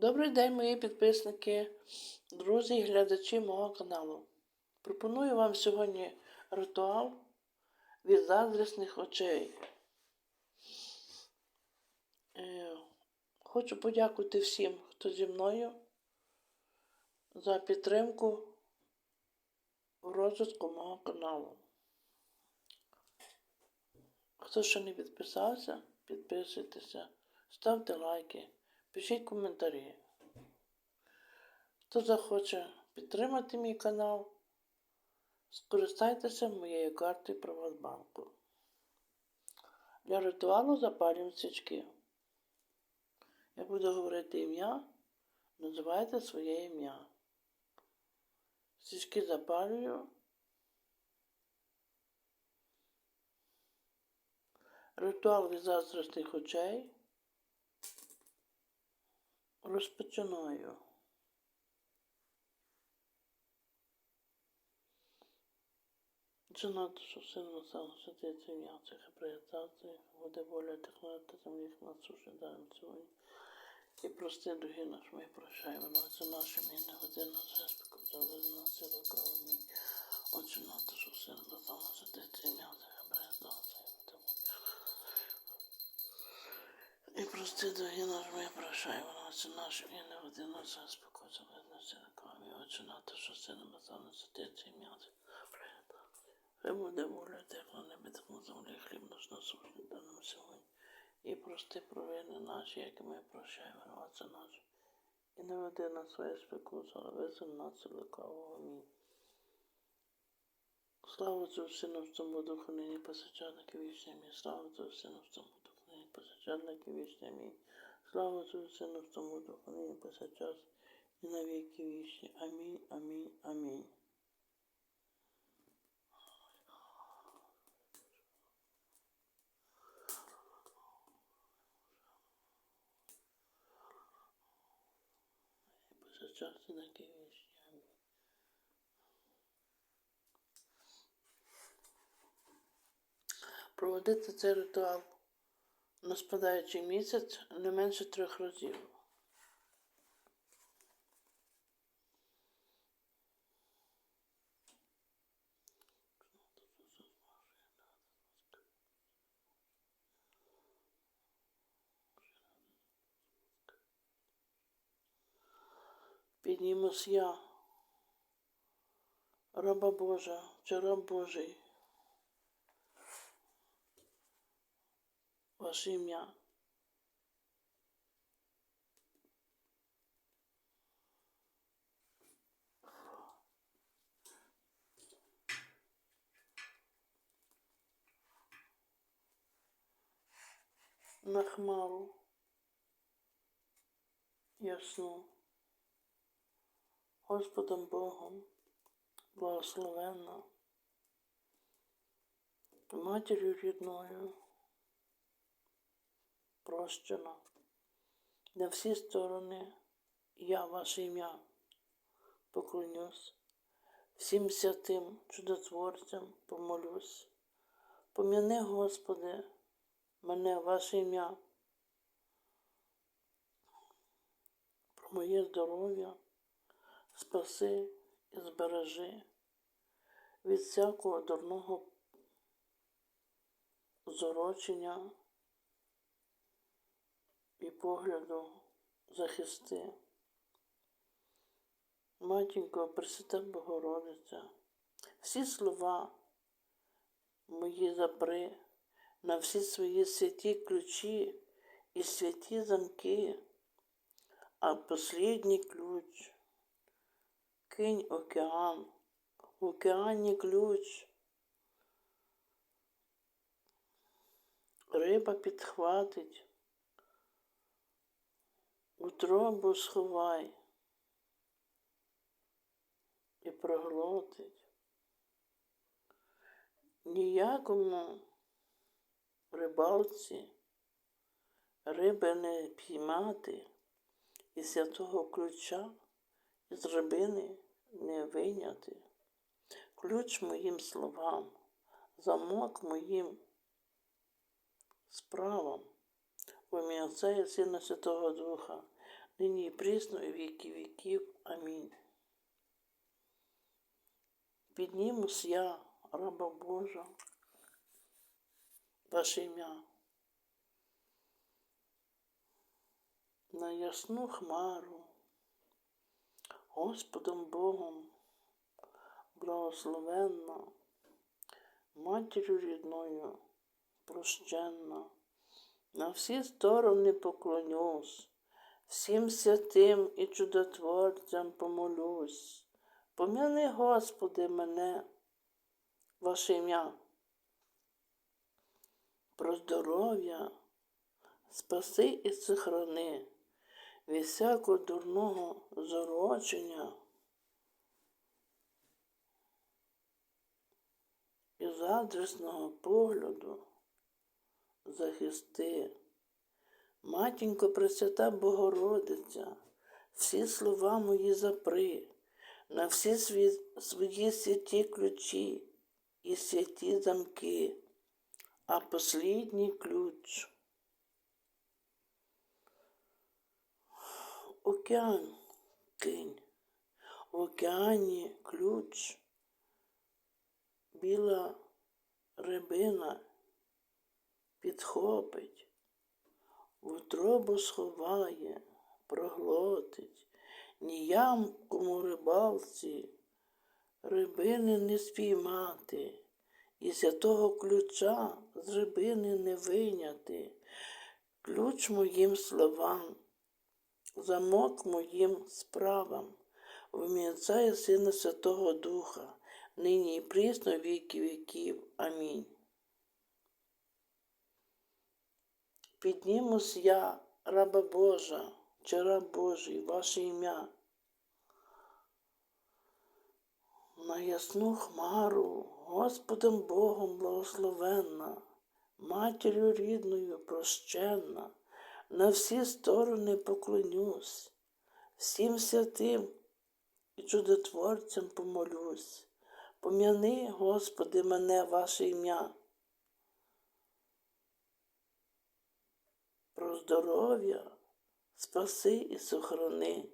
Добрий день, мої підписники, друзі і глядачі мого каналу. Пропоную вам сьогодні ритуал від заздрісних очей. Е, Хочу подякувати всім, хто зі мною за підтримку в розвитку мого каналу. Хто ще не підписався, підписуйтеся, ставте лайки, пишіть коментарі. Хто захоче підтримати мій канал, скористайтеся моєю картою Приватбанку. Для ритуалу запалюємо свічки. Я буду говорити ім'я, називайте своє ім'я. Свічки запалюю. Ритуал від заздростих очей. Розпочинаю. Джанату, що сильно сам святиться ім'я цих приятацій, буде воля технати земліх на суші даємо сьогодні. І прости, дорогі наш, ми прощаємо нас за нашим і не година зеспеку, заведи нас сила крови мій. Отче що сильно сам святиться ім'я цих приятацій, буде. І прости, дорогі наш, ми прощаємо нас за нашим і не година зеспеку, заведи нас сила крови мій. Отче нато, що сильно сам святиться ім'я приятацій. Хай буде воля тепла так землі, хліб наш насущний дай нам сьогодні. І прости провини наші, які ми прощаємо винуватця наші. І не веди на своє спекусу, але визволь нас лукавого. Амінь. Слава Отцю Сину, в цьому духу, нині посичальники вічні мій. Слава Отцю Сину, в цьому духу, нині посичальники вічні мій. Слава Сину, в цьому духу, нині посичас і на віки вічні. Амінь, амінь, амінь. І на віки вічні. Проводити цей ритуал на спадаючий місяць не менше трьох разів. Піднімусь я, раба Божа, чи раб Божий, ваше ім'я. На хмару ясну, Господом Богом. Благословенна, матір'ю рідною, прощена. На всі сторони я ваше ім'я поклонюсь, всім святим чудотворцям помолюсь. Пом'яни, Господи, мене ваше ім'я, про моє здоров'я, спаси і збережи від всякого дурного зорочення і погляду захисти. Матінко, Пресвята Богородиця, всі слова мої запри на всі свої святі ключі і святі замки, а послідній ключ кинь океан, в океані ключ. Риба підхватить, утробу сховай і проглотить. Ніякому рибалці риби не піймати і святого ключа із рибини не вийняти. Ключ моїм словам, замок моїм справам, ім'я Отця і Сина Святого Духа, нині і прісно, і віки віків. Амінь. Піднімусь я, раба Божа, ваше ім'я. На ясну хмару, Господом Богом, благословенна, матір'ю рідною, прощенна, на всі сторони поклонюсь, всім святим і чудотворцям помолюсь. Пом'яни, Господи, мене, ваше ім'я, про здоров'я, спаси і сохрани від всякого дурного зорочення і задресного погляду захисти. Матінко Пресвята Богородиця, всі слова мої запри, на всі свої, свої святі ключі і святі замки, а послідній ключ. Океан кинь, в океані ключ, біла рибина підхопить, в утробу сховає, проглотить, ніякому рибалці рибини не спіймати, і святого ключа з рибини не виняти, ключ моїм словам, замок моїм справам, в і Сина Святого Духа, нині і прісно віки віків. Амінь. Піднімусь я, раба Божа, чи раб Божий, ваше ім'я. На ясну хмару, Господом Богом благословенна, матір'ю рідною прощенна, на всі сторони поклонюсь, всім святим і чудотворцям помолюсь. Пом'яни, Господи, мене, ваше ім'я. Про здоров'я, спаси і сохрани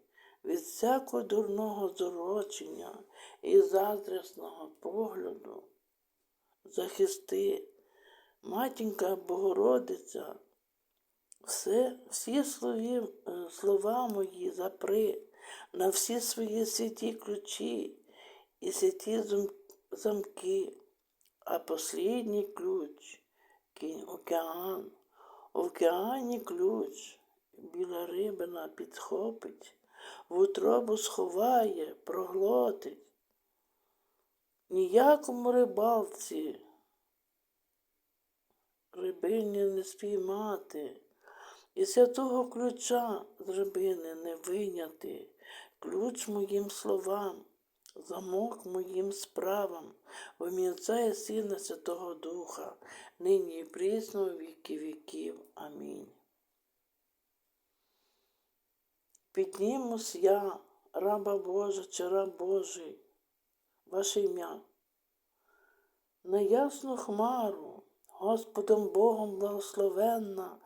від всякого дурного зорочення і заздрісного погляду, захисти, матінка Богородиця, все, всі слові, е, слова мої запри на всі свої святі ключі і святі замки, а послідній ключ кінь океан. В океані ключ, біла рибина підхопить, в утробу сховає, проглотить. Ніякому рибалці рибині не спіймати, і святого ключа з рибини не виняти, ключ моїм словам, замок моїм справам, в Сина Святого Духа, нині і прісно віки віків. Амінь. Піднімусь я, раба Божа чи раб Божий, ваше ім'я, на ясну хмару, Господом Богом благословенна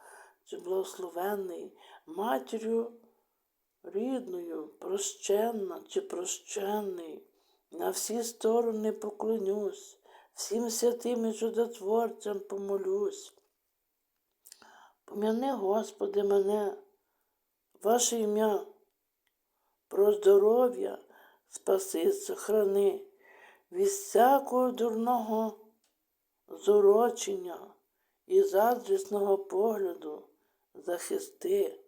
чи благословенний, матір'ю рідною, прощенна чи прощенний, на всі сторони поклонюсь, всім святим і чудотворцям помолюсь. Пом'яни, Господи, мене, ваше ім'я, про здоров'я спаси, сохрани від всякого дурного зорочення і заздрісного погляду захисти.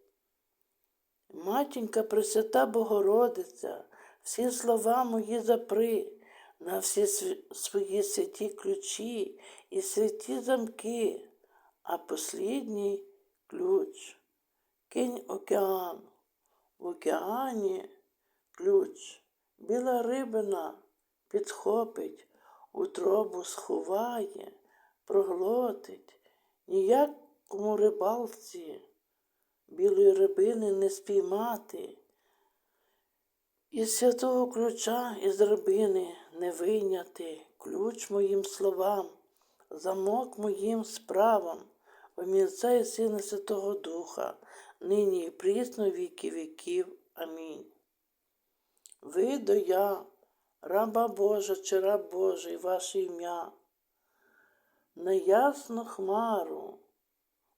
Матінка Пресвята Богородиця, всі слова мої запри, на всі свої святі ключі і святі замки, а послідній ключ. Кинь океан, в океані ключ, біла рибина підхопить, утробу сховає, проглотить, ніякому рибалці білої рибини не спіймати. Із святого ключа із рибини не вийняти ключ моїм словам, замок моїм справам, ім'я і Сина Святого Духа, нині і прісно віки віків. Амінь. Видо я, раба Божа чи раб Божий, ваше ім'я, на ясну хмару,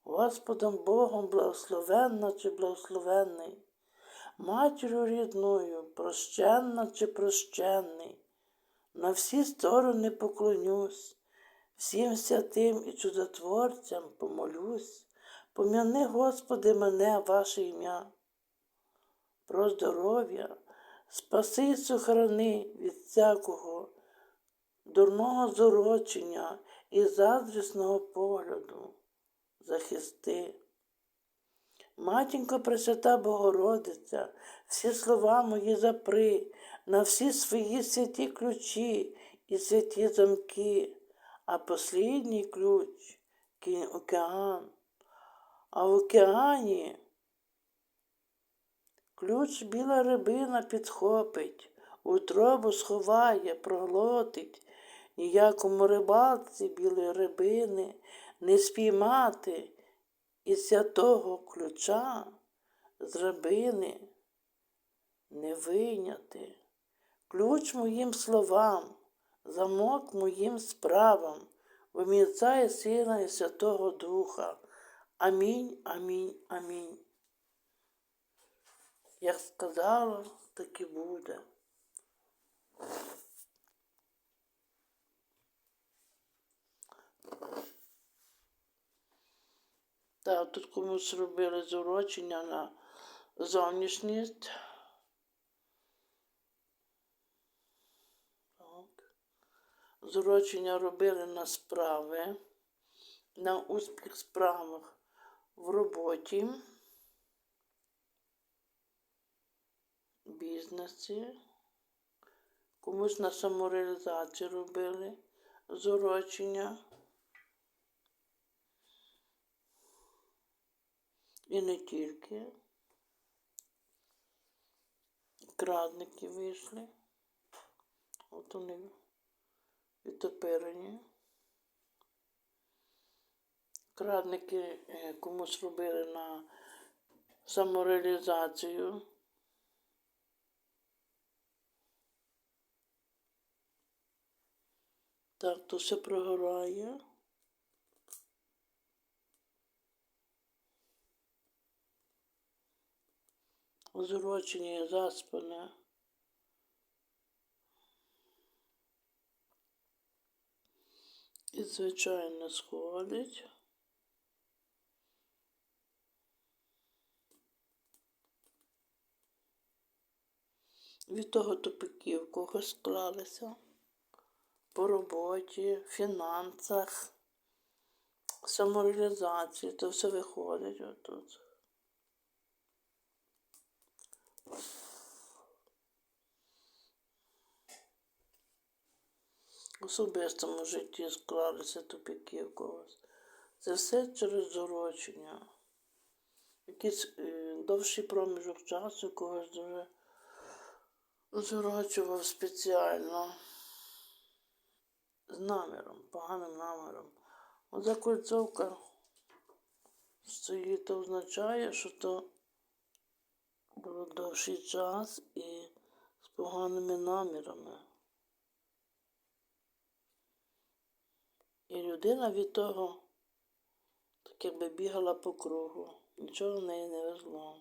Господом Богом благословенна чи благословенний, матір'ю рідною, прощенна чи прощенний, на всі сторони поклонюсь, всім святим і чудотворцям помолюсь, пом'яни, Господи, мене, ваше ім'я, про здоров'я, спаси і сохрани від всякого дурного зорочення і заздрісного погляду, захисти. Матінко Пресвята Богородиця, всі слова мої запри, на всі свої святі ключі і святі замки, а послідній ключ кинь океан. А в океані ключ біла рибина підхопить, утробу сховає, проглотить, ніякому рибалці білої рибини не спіймати і святого ключа з рабини не вийняти. Ключ моїм словам, замок моїм справам, в ім'я і Сина і Святого Духа. Амінь, амінь, амінь. Як сказала, так і буде. Так, тут комусь робили зурочення на зовнішність. Так. Зурочення робили на справи, на успіх справах в роботі, бізнесі. Комусь на самореалізацію робили зурочення. І не тільки. Крадники вийшли. От вони відтопирені. Крадники е, комусь робили на самореалізацію. Так, то все прогорає. Озурочення заспане. І, звичайно, сходить. Від того тупиків в когось склалися по роботі, фінансах, самореалізації, то все виходить отут. Особистому житті склалися тупики в когось. Це все через зорочення. Якийсь е, довший проміжок часу когось дуже зорочував спеціально. З наміром, поганим наміром. Оця кольцовка стоїть, то означає, що то довший час і з поганими намірами. І людина від того так якби бігала по кругу, нічого в неї не везло.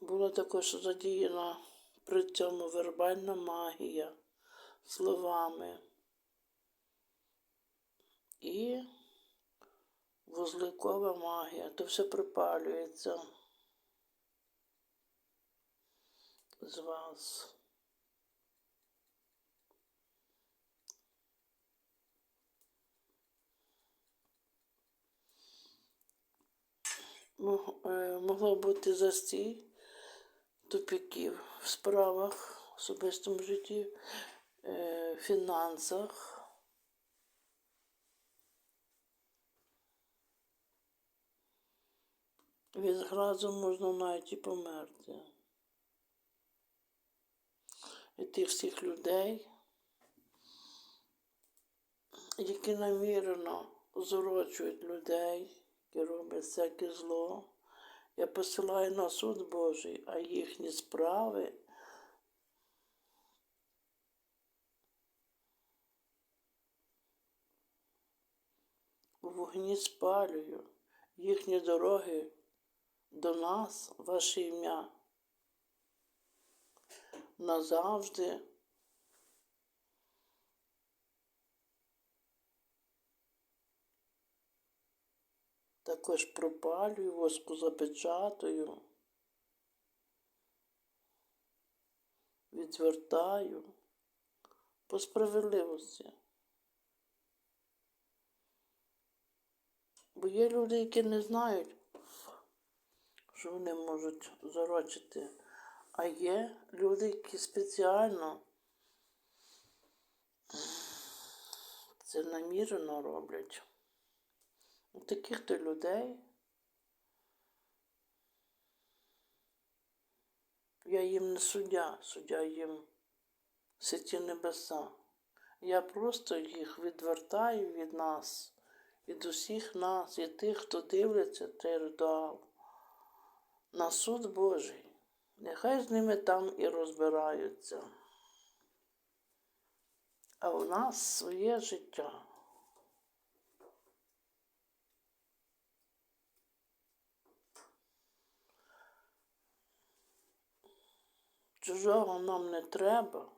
Була також задіяна при цьому вербальна магія словами і вузликова магія, то все припалюється з вас. е, Могло бути застій тупіків в справах, в особистому житті, е, фінансах. Від гразу можна навіть і померти. І тих всіх людей, які намірено зорочують людей, які роблять всяке зло. Я посилаю на суд Божий, а їхні справи вогні спалюю, їхні дороги до нас, ваше ім'я. Назавжди. Також пропалюю, воску запечатую, відвертаю по справедливості. Бо є люди, які не знають, що вони можуть зарочити. А є люди, які спеціально це намірено роблять. У таких то людей я їм не суддя, суддя їм святі небеса. Я просто їх відвертаю від нас, від усіх нас, і тих, хто дивиться цей ритуал на суд Божий. Нехай з ними там і розбираються. А у нас своє життя. Чужого нам не треба.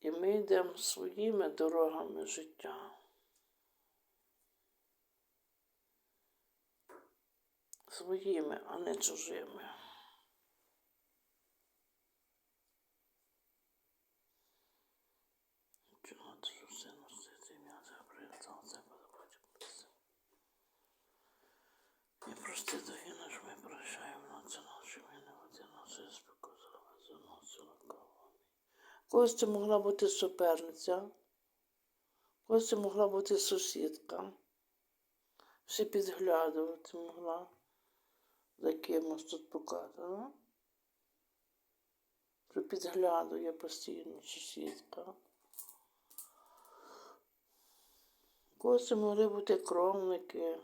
І ми йдемо своїми дорогами життя. Своїми, а не чужими. І прости дорогі наш, ми прощаємо на це наші вини, води наші спокусили, заносила кого. Когось це могла бути суперниця, когось це могла бути сусідка. Всі підглядувати могла за кимось тут показано. Що підглядує постійно сусідка. Це могли бути кровники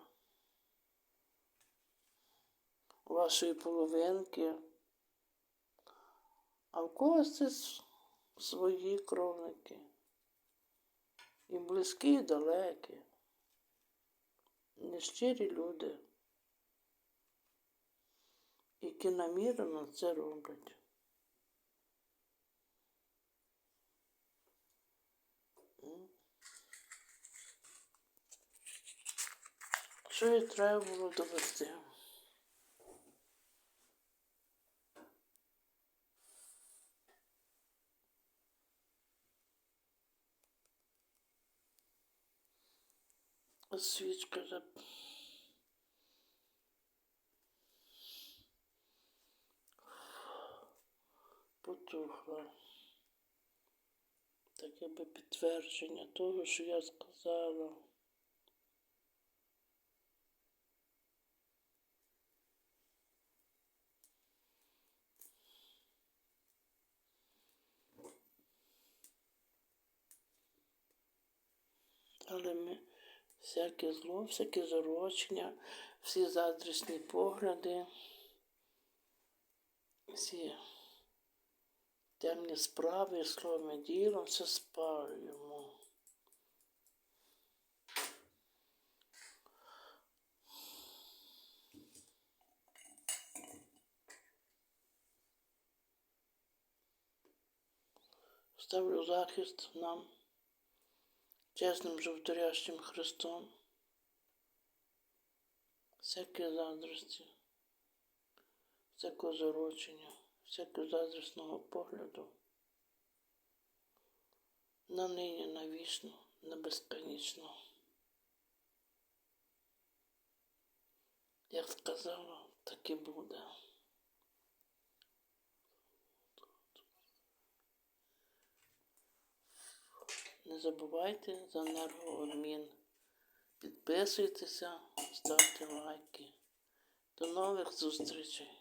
вашої половинки, а в когось це свої кровники. І близькі, і далекі, нещирі люди, які намірено це роблять. Що і треба було довести? Свічка за потухла. Так якби підтвердження того, що я сказала. Але ми всяке зло, всяке зарочення, всі заздрісні погляди, всі темні справи, словом і ділом все спалюємо. Ставлю захист нам чесним животворящим Христом, всякі заздрості, всякого зарочення, всякого заздрісного погляду, на нині, на вічно, на безконечно. Як сказала, так і буде. Не забувайте за енергообмін. Підписуйтеся, ставте лайки. До нових зустрічей!